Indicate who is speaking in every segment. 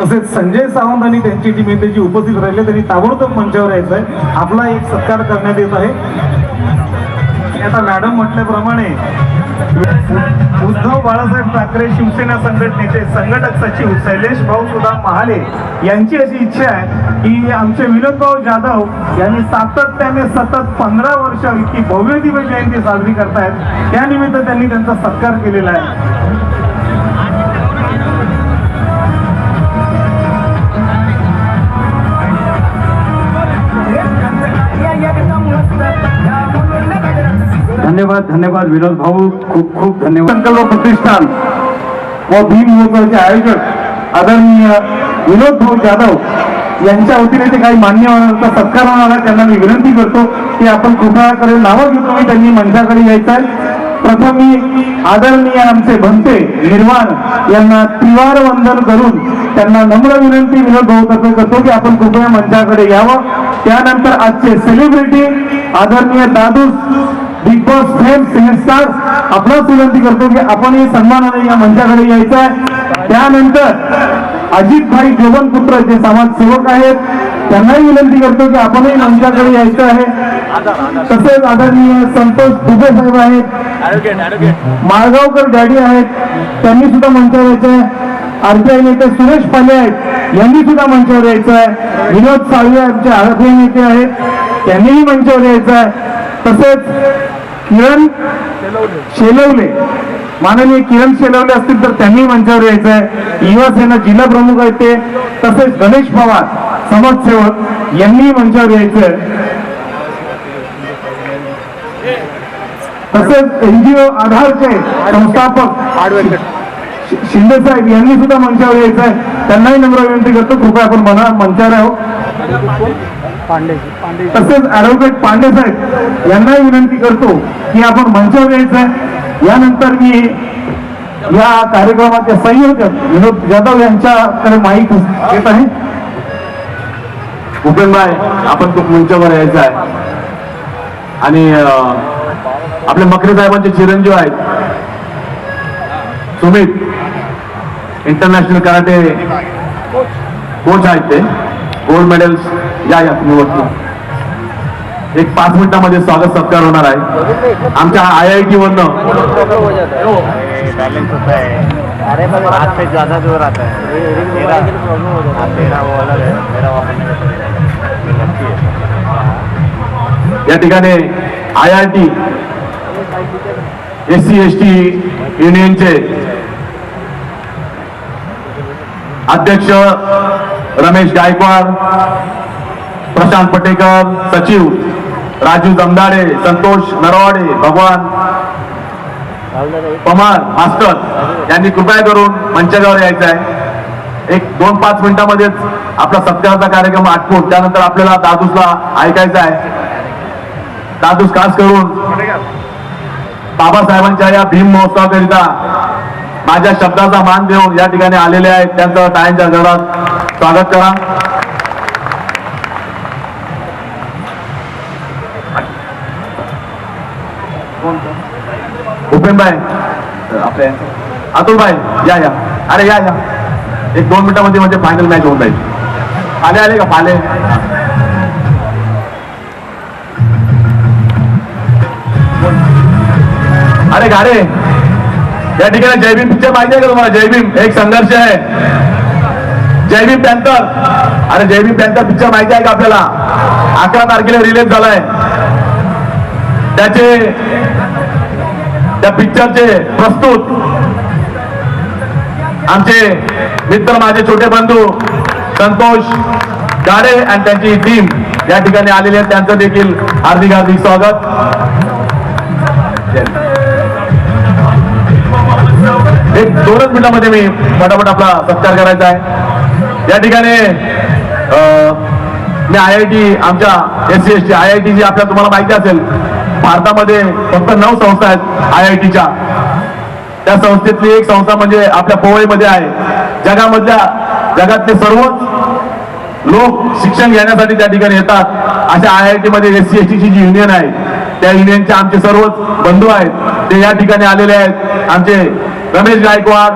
Speaker 1: तसेच संजय सावंत आणि त्यांची टीम इथे जी उपस्थित राहिले त्यांनी ताबडतोब मंचावर यायचं आहे आपला एक सत्कार करण्यात येत आहे. आता मॅडम म्हटल्याप्रमाणे उद्धव बाळासाहेब ठाकरे शिवसेना संघटनेचे संघटक सचिव शैलेश भाऊ सुधा महाले यांची अशी इच्छा आहे की आमचे विनोदभाऊ जाधव यांनी सातत्याने सतत पंधरा वर्ष इतकी भव्य दिवस जयंती साजरी करतायत. त्यानिमित्त त्यांनी त्यांचा सत्कार केलेला आहे.
Speaker 2: धन्यवाद धन्यवाद विनोद भाऊ. खूप खूप धन्यवाद. संकल्प प्रतिष्ठान व भीम महोत्सवाचे आयोजक आदरणीय विनोद भाऊ जाधव यांच्या वतीने ते काही मान्यवरांचा सत्कार होणार त्यांना मी विनंती करतो की आपण कृपयाकडे नावं घेतो मी त्यांनी मंचाकडे यायचं आहे. प्रथम मी आदरणीय आमचे भंते निर्वाण यांना त्रिवार वंदन करून त्यांना नम्र विनंती विनोद भाऊ तर्फे करतो की आपण कृपया मंचाकडे यावं. त्यानंतर आजचे सेलिब्रिटी आदरणीय Dadu Bigg Boss fame star आपणास विनंती करतो की आपणही सन्मानाने या मंचाकडे यायचं आहे त्यानंतर अजित भाई जोबनपुत्र जे समाजसेवक आहेत त्यांनाही विनंती करतो की आपणही मंचाकडे यायचं आहे. तसेच आदरणीय संतोष दुबे साहेब आहेत. माळगावकर डॅडी आहेत. त्यांनी सुद्धा मंचावर यायचं आहे आरपीआय नेते सुरेश पाले आहेत. यांनी सुद्धा मंचावर यायचं आहे विनोद साळवे आमचे आरपीआय नेते आहेत. त्यांनीही मंचावर यायचं आहे तसेच किरण शेलवले. माननीय किरण शेलवले असतील तर त्यांनी मंचावर यायचं आहे युवासेना जिल्हा प्रमुख आहेत ते. तसेच गणेश पवार समाजसेवक यांनी मंचावर यायचं आहे तसेच एनजीओ आधारचे संस्थापक शिंदे साहेब यांनी सुद्धा मंचावर यायचं आहे त्यांनाही नम्र विनंती करतो. कृपया आपण मना मंचावर यावं तसेच ऍडव्होकेट पांडे साहेब यांनाही विनंती करतो की आपण मंचावर यायचं आहे. यानंतर मी या कार्यक्रमाचे संयोजक विनोद जाधव यांच्याकडे माहीत येत आहे.
Speaker 3: भूपेनभाई आपण तो मंचावर यायचा आहे. आणि आपले मकरे साहेबांचे चिरंजीव आहेत. सुमित इंटरनॅशनल कराटे कोच आहेत ते. गोल्ड मेडल्स या या तुम्ही एक पाच मिनिटामध्ये स्वागत सत्कार होणार आहे. आमच्या आय आय टी वरनं.
Speaker 4: या
Speaker 3: ठिकाणी I I T S C S T युनियनचे अध्यक्ष रमेश गायकवाड प्रशांत पटेकर सचिव राजू जमदाडे संतोष नरवाडे भगवान पमार मास्टर यांनी कृपया करून मंचावर यायचं आहे. एक दोन पाच मिनिटांमध्येच आपला सत्काराचा कार्यक्रम आटपून त्यानंतर आपल्याला दादूसला ऐकायचा आहे. दादूस खास करून बाबासाहेबांच्या या भीम महोत्सवाकरिता माझ्या शब्दाचा मान देऊन या ठिकाणी आलेले आहेत. त्यांचं टाळ्यांच्या घरात स्वागत करा. भूपेनभाई आपले अतुलभाई या या. अरे या या. एक दोन मिनिटामध्ये म्हणजे फायनल मॅच होऊन जाईल. आले आले का? पाले अरे गाडे. या ठिकाणी जयभीम पिक्चर माहिती आहे का तुम्हाला? जयभीम एक संघर्ष आहे. जयभीम पॅन्थर. अरे जयभीम पॅन्थर पिक्चर माहिती आहे का आपल्याला? अकरा तारखेला रिलीज झालाय. त्याचे त्या पिक्चरचे प्रस्तुत. आमचे मित्र माझे छोटे बंधू संतोष गाडे आणि त्यांची टीम या ठिकाणी आलेली आहेत. त्यांचं देखील हार्दिक हार्दिक स्वागत. एक दोनच मिनिटांमध्ये मी फटाफट आपला सत्कार करायचा आहे. या ठिकाणी अं, मी आय आय टी आमच्या S C S T I I T जी आपल्या तुम्हाला माहिती असेल भारतामध्ये फक्त नऊ संस्था आहेत आय आय टीच्या. त्या संस्थेतली एक संस्था म्हणजे आपल्या पोवळीमध्ये आहे. जगामधल्या जगातले सर्वच लोक शिक्षण घेण्यासाठी त्या ठिकाणी येतात. अशा आय आय टी मध्ये एस सी एस टीची जी युनियन आहे त्या युनियनचे आमचे सर्वच बंधू आहेत. ते या ठिकाणी आलेले आहेत. आमचे रमेश गायकवाड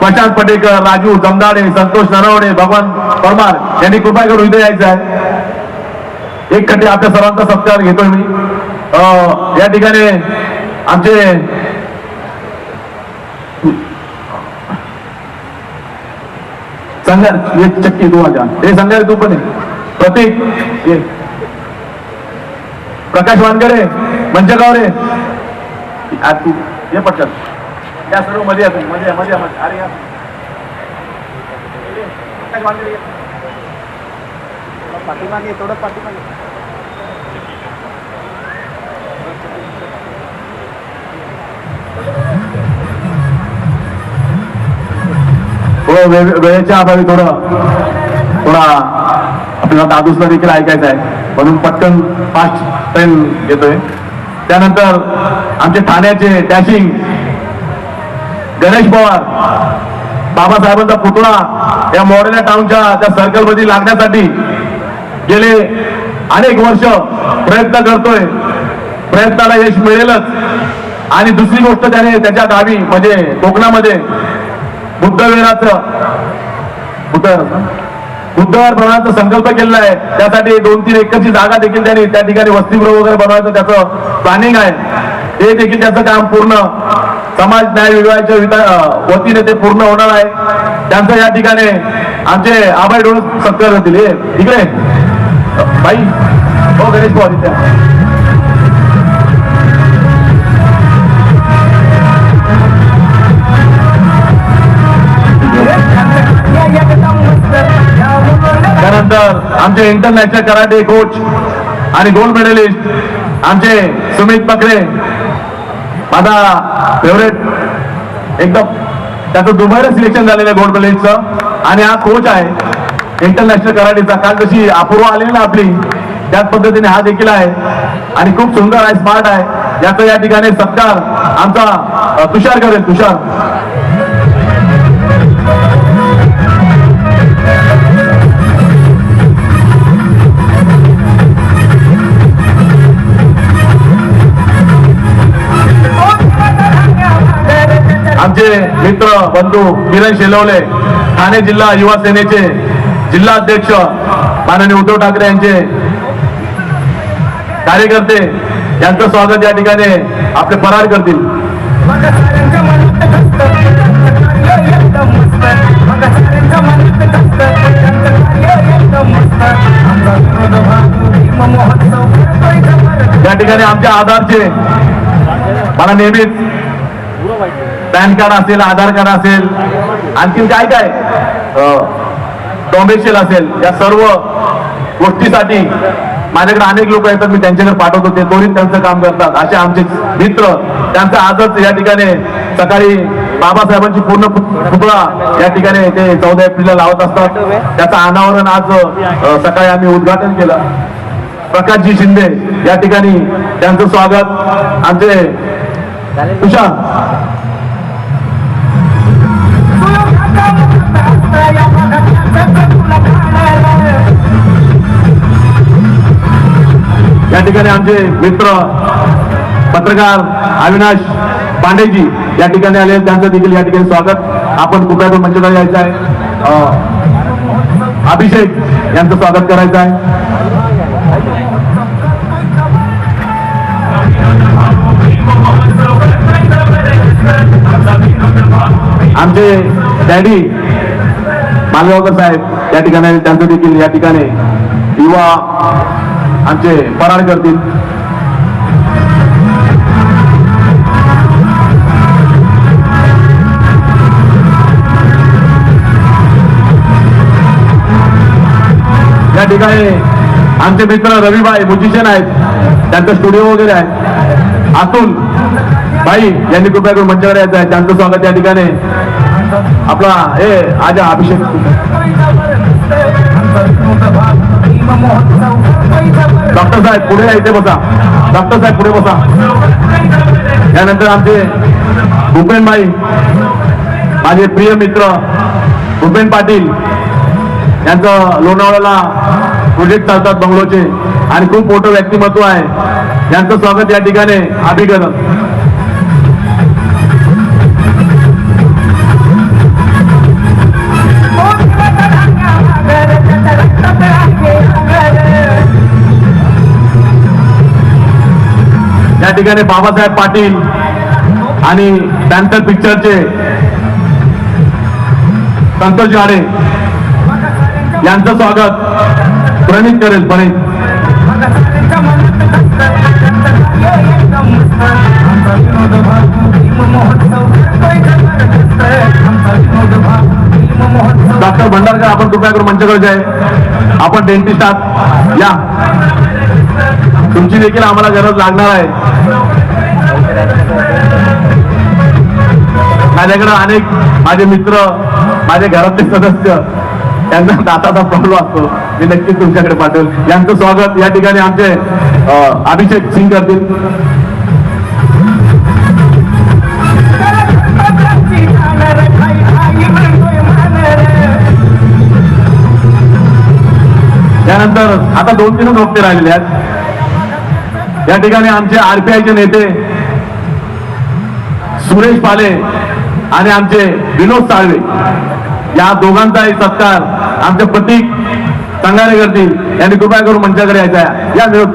Speaker 3: प्रशांत पटेकर राजू जमदाडे संतोष नरवडे भगवान परमार यांनी कृपा करून इथे यायचं आहे. एक खट्टे आपल्या सर्वांचा सत्कार घेतोय मी. हो, या ठिकाणी आमचे संघर्ष एक चक्की तू माझ्या हे संघर्ष तू पण आहे प्रतीक प्रकाश वानकरे मंचगावरे आ, तू ये पटकन. या सर्वमध्ये या तू मध्ये मध्ये अरे या. प्रकाश वानखेडे
Speaker 4: पाठीमागे थोडं पाठीमागे.
Speaker 3: थोडं वेळ वेळेच्या अभावी थोडं थोडा आपल्याला दादूसला देखील ऐकायचं आहे. म्हणून पटकन फास्ट ट्रेन घेतोय. त्यानंतर आमचे ठाण्याचे डॅशिंग गणेश पवार बाबासाहेबांचा पुतळा या मोडेला टाउनच्या त्या सर्कलमध्ये लागण्यासाठी गेले अनेक वर्ष प्रयत्न करतोय. प्रयत्नाला यश मिळेलच. आणि दुसरी गोष्ट त्याने त्याच्या गावी म्हणजे कोकणामध्ये बुद्धवीराचं बुद्धविहार बुद्धविहार बनवण्याचा संकल्प केलेला आहे. त्यासाठी दोन तीन एकरची जागा देखील त्यांनी त्या ठिकाणी वस्तीगृह वगैरे बनवायचं त्याचं प्लॅनिंग आहे. ते देखील त्याचं काम पूर्ण समाज न्याय विभागाच्या वतीने ते पूर्ण होणार आहे. त्यांचं या ठिकाणी आमचे आभार डोळे सत्कार होतील. हे इकडे. बाई. हो गणेश पवार त्यानंतर आमचे इंटरनॅशनल कराटे कोच आणि गोल्ड मेडलिस्ट आमचे सुमित पकरे माझा फेवरेट एकदम त्याचं दुबईला सिलेक्शन झालेलं आहे गोल्ड मेडलिस्टचं आणि हा कोच आहे इंटरनॅशनल कराटेचा काल जशी अपूर्व आलेली ना आपली त्याच पद्धतीने हा देखील आहे. आणि खूप सुंदर आहे स्मार्ट आहे. याचा या ठिकाणी सत्कार आमचा तुषार करेल तुषार. माझे मित्र बंधू किरण शेलवले ठाणे जिल्हा युवा सेनेचे जिल्हा अध्यक्ष माननीय उद्धव ठाकरे यांचे कार्यकर्ते यांचं स्वागत या ठिकाणी आपले फरार करतील. या ठिकाणी आमच्या आधारचे मला नेहमीच पॅन कार्ड असेल आधार कार्ड असेल आणखीन काय काय? डोमेशियल असेल या सर्व गोष्टीसाठी माझ्याकडे अनेक लोक येतात मी त्यांच्याकडे पाठवतो ते त्वरित त्यांचं काम करतात. असे आमचे मित्र त्यांचा आजच या ठिकाणी सकाळी बाबासाहेबांची पूर्ण पुतळा या ठिकाणी ते चौदा एप्रिलला लावत असतात. त्याचं अनावरण आज सकाळी आम्ही उद्घाटन केलं. प्रकाशजी शिंदे या ठिकाणी त्यांचं स्वागत. आमचे तुषार ठिकाणी आमचे मित्र पत्रकार अविनाश पांडेजी या ठिकाणी आले. त्यांचं देखील या ठिकाणी स्वागत. आपण कुठल्या मंचाला यायचं आहे. अभिषेक यांचं स्वागत करायचं आहे. आमचे डॅडी मालगावकर साहेब या ठिकाणी त्यांचं देखील या ठिकाणी. युवा आमचे फरार करतील. या ठिकाणी आमचे मित्र रविबाई म्युझिशियन आहेत. त्यांचा स्टुडिओ वगैरे आहे. अतुल बाई यांनी कृपया करून मंचाकडे यायचं आहे. त्यांचं स्वागत या ठिकाणी. आपला हे आज अभिषेक. डॉक्टर साहेब पुढे इथे बसा. डॉक्टर साहेब पुढे बसा. त्यानंतर आमचे भूपेनबाई माझे प्रिय मित्र भूपेन पाटील यांचं लोणावळ्याला प्रोजेक्ट चालतात बंगलोचे. आणि खूप मोठं व्यक्तिमत्व आहे. यांचं स्वागत या ठिकाणी अभिगत. ठिकाणी बाबासाहेब पाटील आणि पॅन्थर पिक्चरचे संतोष गाडे यांचं स्वागत प्रणित करेल प्रणित. डॉक्टर भंडारकर आपण कृपया करून मंचाकडे आहे. आपण डेंटिस्ट आहात. या. तुमची देखील आम्हाला गरज लागणार आहे. माझ्याकडे अनेक माझे मित्र माझे घरातले सदस्य यांना दाताचा प्रॉब्लेम असतो. मी नक्कीच तुमच्याकडे पाठवेल. यांचं स्वागत या ठिकाणी आमचे अभिषेक सिंग करतील. त्यानंतर आता दोन तीनच वक्ते राहिलेले आहेत. या ठिकाणी आमचे आरपीआयचे नेते सुरेश पाले आणि आमचे विनोद साळवे. या दोघांचाही सत्कार आमचे प्रतीक संघाने करतील यांनी कृपया करून मंचाकडे यायचा या विनोद.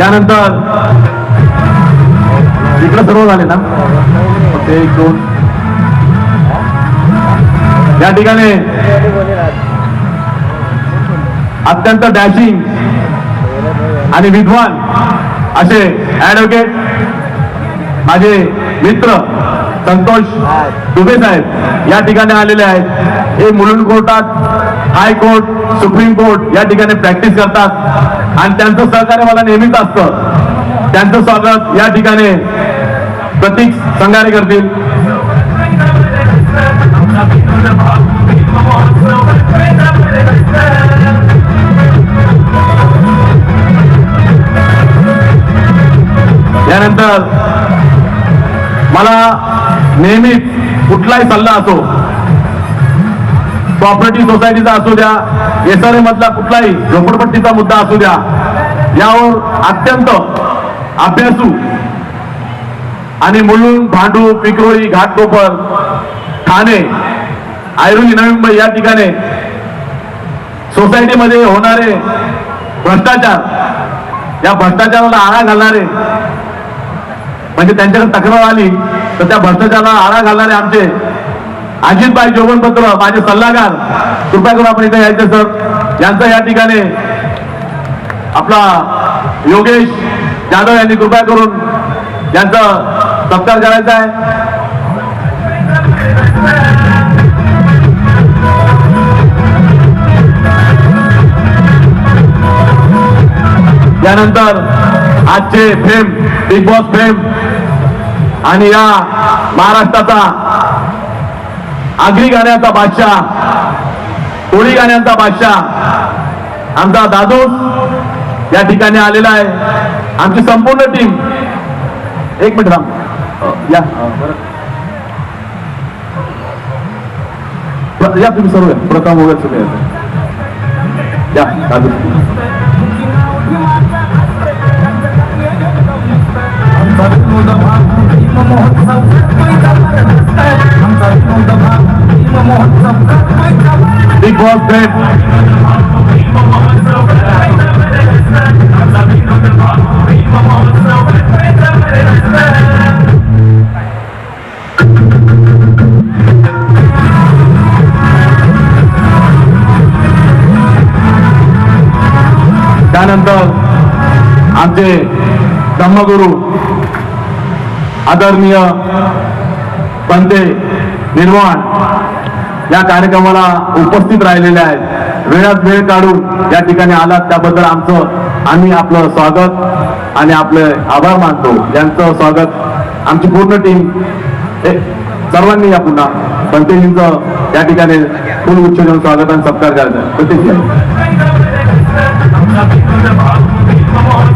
Speaker 3: यानंतर इकडे सर्व झाले ना? एक दोन. या ठिकाणी अत्यंत डॅशिंग आणि विद्वान असे ऍडव्होकेट माझे मित्र संतोष दुबे साहेब या ठिकाणी आलेले आहेत. हे मुलुंड कोर्टात हायकोर्ट सुप्रीम कोर्ट या ठिकाणी प्रॅक्टिस करतात. आणि त्यांचं सहकार्य मला नेहमीच असतं. त्यांचं स्वागत या ठिकाणी प्रतीक संघाने करतील. यानंतर मला नेहमीच कुठलाही सल्ला असो कॉपरेटिव्ह सोसायटीचा असू द्या एस आर मधला कुठलाही झोपडपट्टीचा मुद्दा असू द्या यावर अत्यंत अभ्यासू. आणि मुलुंड भांडू पिकरोळी घाटकोपर ठाणे ऐरोली नवी मुंबई या ठिकाणी सोसायटीमध्ये होणारे भ्रष्टाचार या भ्रष्टाचाराला आळा घालणारे म्हणजे त्यांच्याकडे तक्रार आली तर त्या भ्रष्टाचाराला आळा घालणारे आमचे अजितभाई जोगणपत्र माझे सल्लागार कृपया करून आपण इथे यायचं सर. यांचं या ठिकाणी आपला योगेश जाधव यांनी कृपया करून यांचा सत्कार करायचा आहे. त्यानंतर आजचे फेम बिग बॉस फेम आणि या महाराष्ट्राचा आगरी गाण्याचा बादशाह कोळी गाण्यांचा बादशाह आमचा दादू या ठिकाणी आलेला आहे. आमची संपूर्ण टीम एक मिनिट थांब. या. बरं. या तुम्ही सर्व प्रथम वगैरे तुम्ही या. या बिग बॉस फेम धम्मगुरू आदरणीय पंते निर्वाण या कार्यक्रमाला उपस्थित राहिलेले आहेत. वेळात वेळ काढून या ठिकाणी आलात. त्याबद्दल आमचं आम्ही आपलं स्वागत आणि आपले आभार मानतो. यांचं स्वागत आमची पूर्ण टीम सर्वांनी या पुन्हा पंतेजींचं या ठिकाणी फुल उच्च स्वागत आणि सत्कार करायचा प्रत्येक